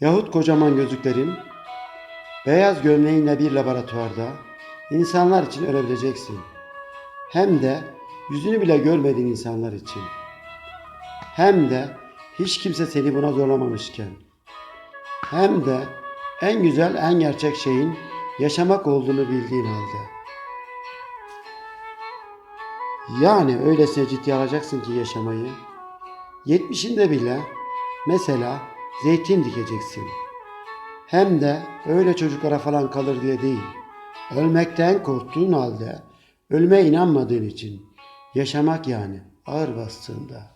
yahut kocaman gözlüklerin, beyaz gömleğinle bir laboratuvarda insanlar için ölebileceksin. Hem de yüzünü bile görmediğin insanlar için. Hem de hiç kimse seni buna zorlamamışken. Hem de en güzel, en gerçek şeyin yaşamak olduğunu bildiğin halde. Yani öylesine ciddiye alacaksın ki yaşamayı. Yetmişinde bile mesela zeytin dikeceksin. Hem de öyle çocuklara falan kalır diye değil. Ölmekten korktuğun halde ölüme inanmadığın için yaşamak yani ağır bastığında.